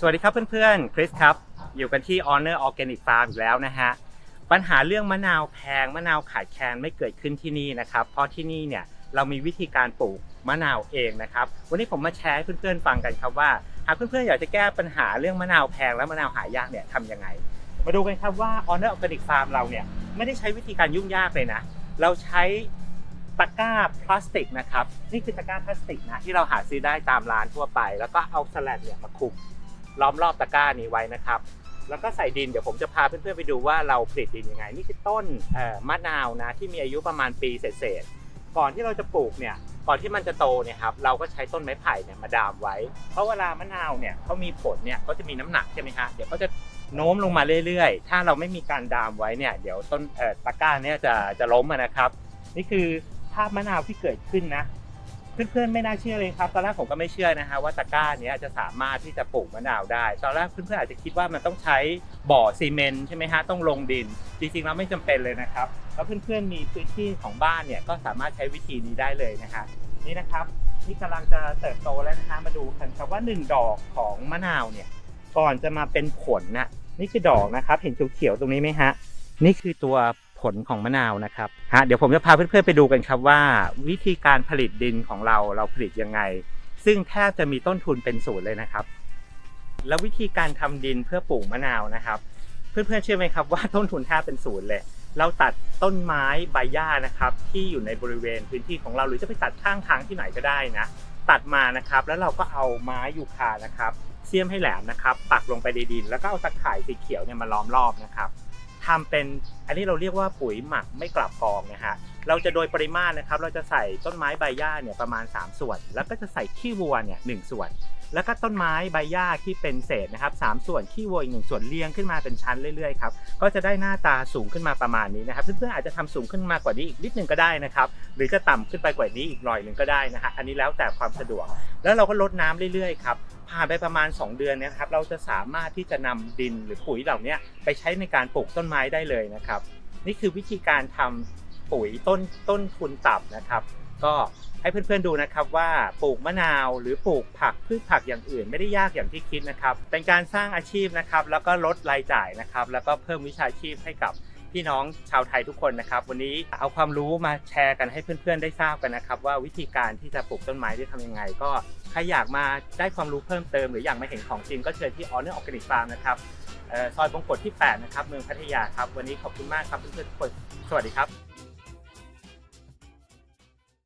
สวัสดีครับเพื่อนๆ คริสครับ อยู่กันที่ Honor Organic Farm อีกแล้วนะฮะ ปัญหาเรื่องมะนาวแพงมะนาวขาดแคลนไม่เกิดขึ้นที่นี่นะครับ เพราะที่นี่เนี่ยเรามีวิธีการปลูกมะนาวเองนะครับ วันนี้ผมมาแชร์ให้เพื่อนๆฟังกันครับว่า หากเพื่อนๆอยากจะแก้ปัญหาเรื่องมะนาวแพงและมะนาวหายากเนี่ยทำยังไง มาดูกันครับว่า Honor Organic Farm เราเนี่ยไม่ได้ใช้วิธีการยุ่งยากเลยนะ เราใช้ตะกร้าพลาสติกนะครับ นี่คือตะกร้าพลาสติกนะที่เราหาซื้อได้ตามร้านทั่วไป แล้วก็เอาสแลนเนี่ยมาคลุม ล้อมรอบตะกร้านี้ไว้นะครับ แล้วก็ใส่ดินเดี๋ยวผมจะพาเพื่อนๆไปดูว่าเราผลิตดินยังไง นี่คือต้นมะนาวนะที่มีอายุประมาณปีเศษๆก่อนที่เราจะปลูกเนี่ยก่อนที่มันจะโตเนี่ยครับเราก็ใช้ต้นไม้ไผ่เนี่ยมาดามไว้ เพราะเวลามะนาวเนี่ยเขามีผลเนี่ยเขาจะมีน้ำหนักใช่ไหมฮะเดี๋ยวเขาจะโน้มลงมาเรื่อยๆ ถ้าเราไม่มีการดามไว้เนี่ยเดี๋ยวต้นตะกร้าเนี่ยจะจะล้มนะครับ นี่คือภาพมะนาวที่เกิดขึ้นนะ เพื่อนๆไม่น่าเชื่อเลยครับตอนแรกผมก็ไม่เชื่อนะฮะว่าตะกร้าเนี้ยจะสามารถที่จะปลูกมะนาวได้ตอนแรกเพื่อนๆอาจจะคิดว่ามันต้องใช้บ่อซีเมนต์ใช่ไหมฮะต้องลงดิน จริงๆแล้วไม่จำเป็นเลยนะครับแล้วเพื่อนๆมีพื้นที่ของบ้านเนี่ยก็สามารถใช้วิธีนี้ได้เลยนะฮะนี่นะครับนี่กำลังจะเติบโตแล้วนะฮะมาดูกันครับว่าหนึ่งดอกของมะนาวเนี่ยก่อนจะมาเป็นผลนะนี่คือดอกนะครับ เห็นเขียวๆตรงนี้ไหมฮะนี่คือตัว ผลของมะนาวนะครับฮะเดี๋ยวผมจะพาเพื่อนๆไปดูกันครับว่า วิธีการผลิตดินของเราเราผลิตยังไง ซึ่งแทบจะมีต้นทุนเป็นศูนย์เลยนะครับ แล้ววิธีการทำดินเพื่อปลูกมะนาวนะครับ เพื่อนๆเชื่อไหมครับว่าต้นทุนแทบเป็นศูนย์เลย เราตัดต้นไม้ใบหญ้านะครับ ที่อยู่ในบริเวณพื้นที่ของเราหรือจะไปตัดข้างทางที่ไหนก็ได้นะตัดมานะครับ แล้วเราก็เอาไม้ยูคานะครับเสียมให้แหลมนะครับ ปักลงไปในดิน แล้วก็เอาตะข่ายสีเขียวเนี่ยมาล้อมรอบนะครับทำเป็น อันนี้เราเรียกว่าปุ๋ยหมักไม่กลับกองนะฮะเราจะโดยปริมาตรนะครับ เราจะใส่ต้นไม้ใบหญ้าเนี่ยประมาณ 3 ส่วน แล้วก็จะใส่ขี้วัวเนี่ยหส่วน แล้วก็ต้นไม้ใบหญ้าที่เป็นเศษนะครับสามส่วนขี้วัวอีกหนึ่งส่วนเรียงขึ้นมาเป็นชั้นเรื่อยๆครับก็จะได้หน้าตาสูงขึ้นมาประมาณนี้นะครับเพื่อนๆอาจจะทำสูงขึ้นมากว่านี้อีกนิดนึงก็ได้นะครับหรือจะต่ำขึ้นไปกว่านี้อีกหน่อยหนึ่งก็ได้นะฮะอันนี้แล้วแต่ความสะดวก แล้วเราก็ลดน้ำเรื่อยๆครับ ผ่านไปประมาณ 2 เดือนนะครับ เราจะสามารถที่จะนำดินหรือปุ๋ยเหล่านี้ไปใช้ในการปลูกต้นไม้ได้เลยนะครับ นี่คือวิธีการทำปุ๋ยต้นต้นทุนต่ำนะครับ ก็ให้เพื่อนๆดูนะครับว่าปลูกมะนาวหรือปลูกผักพืชผักอย่างอื่น ไม่ได้ยากอย่างที่คิดนะครับ เป็นการสร้างอาชีพนะครับ แล้วก็ลดรายจ่ายนะครับ แล้วก็เพิ่มวิชาชีพให้กับ พี่น้องชาวไทยทุกคนนะครับ วันนี้เอาความรู้มาแชร์กันให้เพื่อนๆได้ทราบกันนะครับ ว่าวิธีการที่จะปลูกต้นไม้ได้ทำยังไง ก็ใครอยากมาได้ความรู้เพิ่มเติม หรืออยากมาเห็นของจริงก็เชิญที่ออเนอร์ออร์แกนิกฟาร์มนะครับซอยบงกฎที่ 8 นะครับ เมืองพัทยาครับ วันนี้ขอบคุณมากครับเพื่อนๆทุกคน สวัสดีครับ